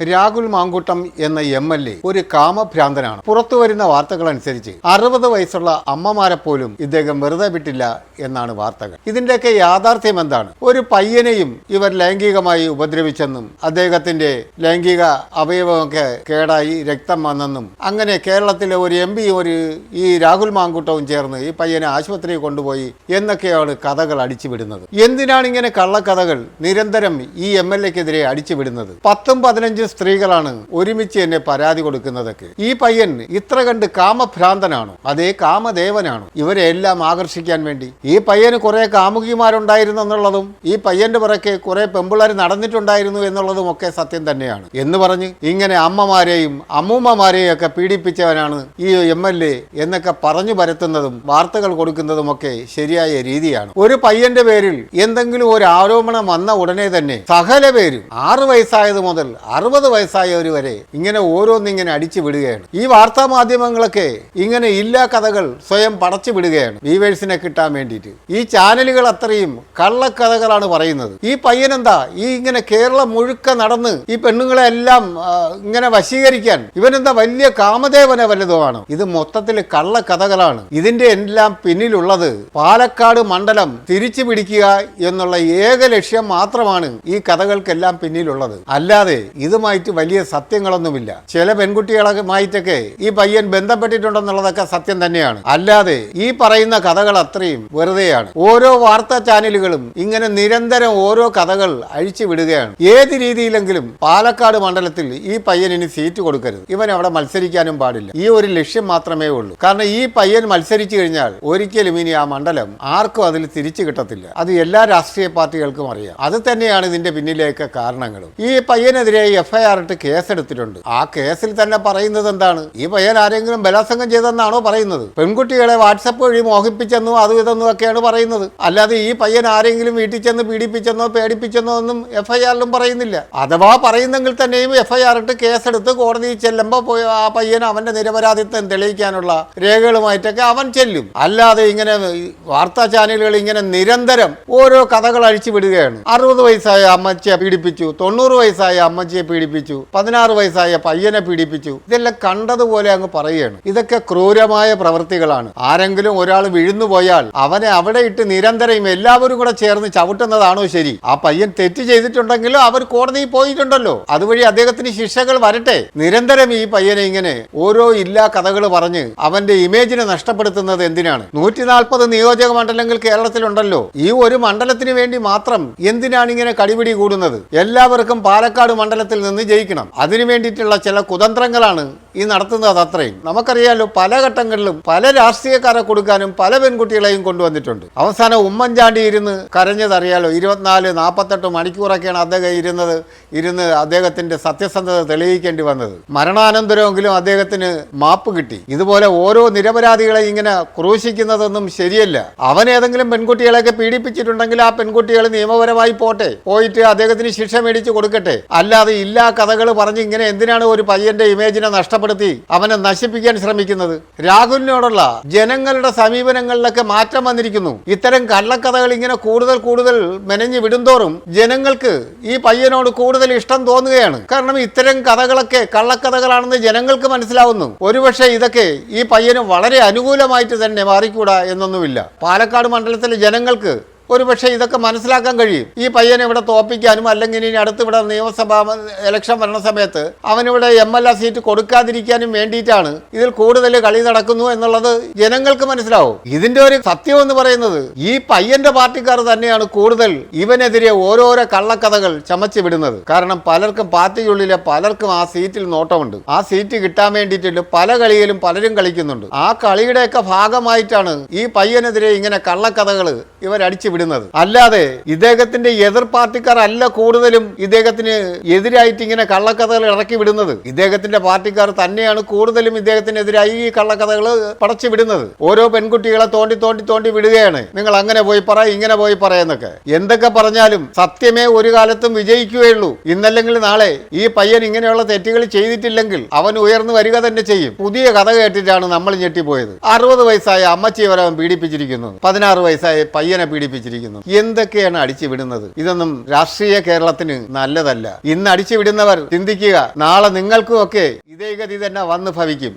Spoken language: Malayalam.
രാഹുൽ മാങ്കൂട്ടം എന്ന എം എൽ എ ഒരു കാമഭ്രാന്തനാണ്. പുറത്തു വരുന്ന വാർത്തകൾ അനുസരിച്ച് അറുപത് വയസ്സുള്ള അമ്മമാരെ പോലും ഇദ്ദേഹം വെറുതെ വിട്ടില്ല എന്നാണ് വാർത്തകൾ. ഇതിന്റെയൊക്കെ യാഥാർത്ഥ്യം എന്താണ്? ഒരു പയ്യനെയും ഇവർ ലൈംഗികമായി ഉപദ്രവിച്ചെന്നും അദ്ദേഹത്തിന്റെ ലൈംഗിക അവയവമൊക്കെ കേടായി രക്തം വന്നെന്നും അങ്ങനെ കേരളത്തിലെ ഒരു എം ഒരു ഈ രാഹുൽ മാങ്കൂട്ടവും ചേർന്ന് ഈ പയ്യനെ ആശുപത്രിയിൽ കൊണ്ടുപോയി എന്നൊക്കെയാണ് കഥകൾ അടിച്ചുവിടുന്നത്. എന്തിനാണ് ഇങ്ങനെ കള്ളക്കഥകൾ നിരന്തരം ഈ എം എൽ എക്കെതിരെ അടിച്ചുവിടുന്നത്? പത്തും പതിനഞ്ചും സ്ത്രീകളാണ് ഒരുമിച്ച് എന്നെ പരാതി കൊടുക്കുന്നതൊക്കെ. ഈ പയ്യൻ ഇത്ര കണ്ട് കാമഭ്രാന്തനാണോ? അതേ കാമദേവനാണോ? ഇവരെ എല്ലാം ആകർഷിക്കാൻ വേണ്ടി. ഈ പയ്യന് കുറെ കാമുകിമാരുണ്ടായിരുന്നു എന്നുള്ളതും ഈ പയ്യന്റെ പുറകെ കുറെ പെമ്പിള്ളേർ നടന്നിട്ടുണ്ടായിരുന്നു എന്നുള്ളതും ഒക്കെ സത്യം തന്നെയാണ്. എന്ന് പറഞ്ഞ് ഇങ്ങനെ അമ്മമാരെയും അമ്മൂമ്മമാരെയും ഒക്കെ പീഡിപ്പിച്ചവനാണ് ഈ എം എൽ എ എന്നൊക്കെ പറഞ്ഞു പരത്തുന്നതും വാർത്തകൾ കൊടുക്കുന്നതും ഒക്കെ ശരിയായ രീതിയാണ്. ഒരു പയ്യന്റെ പേരിൽ എന്തെങ്കിലും ഒരു ആരോപണം വന്ന ഉടനെ തന്നെ സകല പേരും ആറ് വയസ്സായത് മുതൽ അറുപത് വയസ്സായവർ വരെ ഇങ്ങനെ ഓരോന്നിങ്ങനെ അടിച്ചു വിടുകയാണ്. ഈ വാർത്താ മാധ്യമങ്ങളൊക്കെ ഇങ്ങനെ ഇല്ലാ കഥകൾ സ്വയം പടച്ചു വിടുകയാണ് വീവേഴ്സിനെ കിട്ടാൻ വേണ്ടിയിട്ട്. ഈ ചാനലുകൾ അത്രയും കള്ളക്കഥകളാണ് പറയുന്നത്. ഈ പയ്യനെന്താ? ഈ ഇങ്ങനെ കേരളം മുഴുക്ക നടന്ന് ഈ പെണ്ണുങ്ങളെ എല്ലാം ഇങ്ങനെ വശീകരിക്കാൻ ഇവനെന്താ വലിയ കാമദേവന വല്ലതുമാണ്? ഇത് മൊത്തത്തിൽ കള്ളക്കഥകളാണ്. ഇതിന്റെ എല്ലാം പിന്നിലുള്ളത് പാലക്കാട് മണ്ഡലം തിരിച്ചു പിടിക്കുക എന്നുള്ള ഏക ലക്ഷ്യം മാത്രമാണ് ഈ കഥകൾക്കെല്ലാം പിന്നിലുള്ളത്. അല്ലാതെ ഇതുമായിട്ട് വലിയ സത്യങ്ങളൊന്നുമില്ല. ചില പെൺകുട്ടികളുമായിട്ടൊക്കെ ഈ പയ്യൻ ബന്ധപ്പെട്ടിട്ടുണ്ടെന്നുള്ളതൊക്കെ സത്യം തന്നെയാണ്. അല്ലാതെ ഈ പറയുന്ന കഥകൾ അത്രയും വെറുതെയാണ്. ഓരോ വാർത്താ ചാനലുകളും ഇങ്ങനെ നിരന്തരം ഓരോ കഥകൾ അഴിച്ചു വിടുകയാണ്. ഏത് രീതിയിലെങ്കിലും പാലക്കാട് മണ്ഡലത്തിൽ ഈ പയ്യനിന് സീറ്റ് കൊടുക്കരുത്. ഇവൻ അവിടെ മത്സരിക്കാനും പാടില്ല. ഈ ഒരു ലക്ഷ്യം മാത്രമേ ഉള്ളൂ. കാരണം ഈ പയ്യൻ മത്സരിച്ചു കഴിഞ്ഞാൽ ഒരിക്കലും ഇനി ആ മണ്ഡലം ആർക്കും അതിൽ തിരിച്ചു കിട്ടത്തില്ല. അത് എല്ലാ രാഷ്ട്രീയ പാർട്ടികൾക്കും അറിയാം. അത് തന്നെയാണ് ഇതിന്റെ പിന്നിലേക്ക് കാരണങ്ങളും. ഈ പയ്യനെതിരെ എഫ് ഐ ആർ ഇട്ട് കേസെടുത്തിട്ടുണ്ട്. ആ കേസിൽ തന്നെ പറയുന്നത് എന്താണ്? ഈ പയ്യൻ ആരെങ്കിലും ബലാത്സംഗം ചെയ്തെന്നാണോ പറയുന്നത്? പെൺകുട്ടികളെ വാട്സപ്പ് വഴി മോഹിപ്പിച്ചെന്നോ അതും ഇതെന്നും ഒക്കെയാണ് പറയുന്നത്. അല്ലാതെ ഈ പയ്യൻ ആരെങ്കിലും വീട്ടിൽ ചെന്ന് പീഡിപ്പിച്ചെന്നോ പേടിപ്പിച്ചെന്നോ ഒന്നും എഫ്ഐആറിലും പറയുന്നില്ല. അഥവാ പറയുന്നെങ്കിൽ തന്നെയും എഫ്ഐആർ ഇട്ട് കേസെടുത്ത് കോടതിയിൽ ചെല്ലുമ്പോൾ ആ പയ്യൻ അവന്റെ നിരപരാധിത്വം തെളിയിക്കാനുള്ള രേഖകളുമായിട്ടൊക്കെ അവൻ ചെല്ലും. അല്ലാതെ ഇങ്ങനെ വാർത്താ ചാനലുകൾ ഇങ്ങനെ നിരന്തരം ഓരോ കഥകൾ അഴിച്ചു വിടുകയാണ്. അറുപത് വയസ്സായ അമ്മച്ചിയെ പീഡിപ്പിച്ചു. തൊണ്ണൂറ് വയസ്സായ അമ്മച്ചിയെ പീഡിപ്പിച്ചു പതിനാറ് വയസ്സായ പയ്യനെ പീഡിപ്പിച്ചു. ഇതെല്ലാം കണ്ടതുപോലെ അങ്ങ് പറയുകയാണ്. ഇതൊക്കെ ക്രൂരമായ പ്രവൃത്തികളാണ്. ആരെങ്കിലും ഒരാൾ വിഴുന്നു പോയാൽ അവനെ അവിടെ ഇട്ട് നിരന്തരം എല്ലാവരും കൂടെ ചേർന്ന് ചവിട്ടുന്നതാണോ ശരി? ആ പയ്യൻ തെറ്റ് ചെയ്തിട്ടുണ്ടെങ്കിലും അവർ കോടതിയിൽ പോയിട്ടുണ്ടല്ലോ. അതുവഴി അദ്ദേഹത്തിന് ശിക്ഷകൾ വരട്ടെ. നിരന്തരം ഈ പയ്യനെ ഇങ്ങനെ ഓരോ ഇല്ലാ കഥകൾ പറഞ്ഞ് അവന്റെ ഇമേജിനെ നഷ്ടപ്പെടുത്തുന്നത് എന്തിനാണ്? നൂറ്റി നാൽപ്പത് നിയോജക മണ്ഡലങ്ങൾ കേരളത്തിലുണ്ടല്ലോ. ഈ ഒരു മണ്ഡലത്തിന് വേണ്ടി മാത്രം എന്തിനാണ് ഇങ്ങനെ കടിപിടി കൂടുന്നത്? എല്ലാവർക്കും പാലക്കാട് മണ്ഡലത്തിൽ നിന്ന് ജയിക്കണം. അതിനു വേണ്ടിയിട്ടുള്ള ചില കുതന്ത്രങ്ങളാണ് ഈ നടത്തുന്നത് അത്രയും നമുക്കറിയാലോ പല ഘട്ടങ്ങളിലും പല രാഷ്ട്രീയക്കാരെ കൊടുക്കാനും പല പെൺകുട്ടികളെയും കൊണ്ടുവന്നിട്ടുണ്ട്. അവസാനം ഉമ്മൻചാണ്ടി ഇരുന്ന് കരഞ്ഞതറിയാലോ ഇരുപത്തിനാല് നാൽപ്പത്തെട്ട് മണിക്കൂറൊക്കെയാണ് അദ്ദേഹം ഇരുന്നത് ഇരുന്ന് അദ്ദേഹത്തിന്റെ സത്യസന്ധത തെളിയിക്കേണ്ടി വന്നത്. മരണാനന്തരമെങ്കിലും അദ്ദേഹത്തിന് മാപ്പ് കിട്ടി. ഇതുപോലെ ഓരോ നിരപരാധികളെ ഇങ്ങനെ ക്രൂശിക്കുന്നതൊന്നും ശരിയല്ല. അവൻ ഏതെങ്കിലും പെൺകുട്ടികളെയൊക്കെ പീഡിപ്പിച്ചിട്ടുണ്ടെങ്കിൽ ആ പെൺകുട്ടികൾ നിയമപരമായി പോട്ടെ പോയിട്ട് അദ്ദേഹത്തിന് ശിക്ഷ മേടിച്ച് കൊടുക്കട്ടെ. അല്ലാതെ ഇല്ലാ കഥകൾ പറഞ്ഞ് ഇങ്ങനെ എന്തിനാണ് ഒരു പയ്യന്റെ ഇമേജിനെ നഷ്ടപ്പെടുത്തി അവനെ നശിപ്പിക്കാൻ ശ്രമിക്കുന്നത്? രാഹുലിനോടുള്ള ജനങ്ങളുടെ സമീപനങ്ങളിലൊക്കെ മാറ്റം വന്നിരിക്കുന്നു. ഇത്തരം കള്ളക്കഥകൾ ഇങ്ങനെ കൂടുതൽ കൂടുതൽ മെനഞ്ഞു വിടുന്തോറും ജനങ്ങൾക്ക് ഈ പയ്യനോട് കൂടുതൽ ഇഷ്ടം തോന്നുകയാണ്. കാരണം ഇത്തരം കഥകളൊക്കെ കള്ളക്കഥകളാണെന്ന് ജനങ്ങൾക്ക് മനസ്സിലാവുന്നു. ഒരുപക്ഷെ ഇതൊക്കെ ഈ പയ്യന് വളരെ അനുകൂലമായിട്ട് തന്നെ മാറിക്കൂടാ എന്നൊന്നുമില്ല. പാലക്കാട് മണ്ഡലത്തിലെ ജനങ്ങൾക്ക് ഒരുപക്ഷെ ഇതൊക്കെ മനസ്സിലാക്കാൻ കഴിയും. ഈ പയ്യനെ ഇവിടെ തോപ്പിക്കാനും അല്ലെങ്കിൽ ഇനി അടുത്ത് ഇവിടെ നിയമസഭാ ഇലക്ഷൻ വരണ സമയത്ത് അവനിവിടെ എം എൽ എ സീറ്റ് കൊടുക്കാതിരിക്കാനും വേണ്ടിയിട്ടാണ് ഇതിൽ കൂടുതൽ കളി നടക്കുന്നു എന്നുള്ളത് ജനങ്ങൾക്ക് മനസ്സിലാവും. ഇതിന്റെ ഒരു സത്യം എന്ന് പറയുന്നത് ഈ പയ്യന്റെ പാർട്ടിക്കാർ തന്നെയാണ് കൂടുതൽ ഇവനെതിരെ ഓരോരോ കള്ളക്കഥകൾ ചമച്ചു വിടുന്നത്. കാരണം പലർക്കും പാർട്ടിക്കുള്ളിലെ പലർക്കും ആ സീറ്റിൽ നോട്ടമുണ്ട്. ആ സീറ്റ് കിട്ടാൻ വേണ്ടിയിട്ടുണ്ട് പല കളിയിലും പലരും കളിക്കുന്നുണ്ട്. ആ കളിയുടെയൊക്കെ ഭാഗമായിട്ടാണ് ഈ പയ്യനെതിരെ ഇങ്ങനെ കള്ളക്കഥകൾ ഇവർ അടിച്ചു വിടുന്നത്. അല്ലാതെ ഇദ്ദേഹത്തിന്റെ എതിർ പാർട്ടിക്കാർ അല്ല കൂടുതലും ഇദ്ദേഹത്തിന് എതിരായിട്ട് ഇങ്ങനെ കള്ളക്കഥകൾ ഇറക്കി വിടുന്നത്. ഇദ്ദേഹത്തിന്റെ പാർട്ടിക്കാർ തന്നെയാണ് കൂടുതലും ഇദ്ദേഹത്തിനെതിരായി ഈ കള്ളക്കഥകൾ പടച്ചു വിടുന്നത്. ഓരോ പെൺകുട്ടികളെ തോണ്ടി തോണ്ടി തോണ്ടി വിടുകയാണ്. നിങ്ങൾ അങ്ങനെ പോയി പറ ഇങ്ങനെ പോയി പറയുന്നൊക്കെ എന്തൊക്കെ പറഞ്ഞാലും സത്യമേ ഒരു കാലത്തും വിജയിക്കുകയുള്ളൂ. ഇന്നല്ലെങ്കിൽ നാളെ ഈ പയ്യൻ ഇങ്ങനെയുള്ള തെറ്റുകൾ ചെയ്തിട്ടില്ലെങ്കിൽ അവൻ ഉയർന്നു വരിക തന്നെ ചെയ്യും. പുതിയ കഥ കേട്ടിട്ടാണ് നമ്മൾ ഞെട്ടിപ്പോയത്. അറുപത് വയസ്സായ അമ്മച്ചി വരെ അവൻ പീഡിപ്പിച്ചിരിക്കുന്നു. പതിനാറ് വയസ്സായ പയ്യനെ പീഡിപ്പിച്ചു വെച്ചിരിക്കുന്നു എന്തൊക്കെയാണ് അടിച്ചു വിടുന്നത് ഇതൊന്നും രാഷ്ട്രീയ കേരളത്തിന് നല്ലതല്ല. ഇന്ന് അടിച്ചു വിടുന്നവർ ചിന്തിക്കുക നാളെ നിങ്ങൾക്കും ഒക്കെ ഇതേ ഗതി തന്നെ വന്ന് ഭവിക്കും.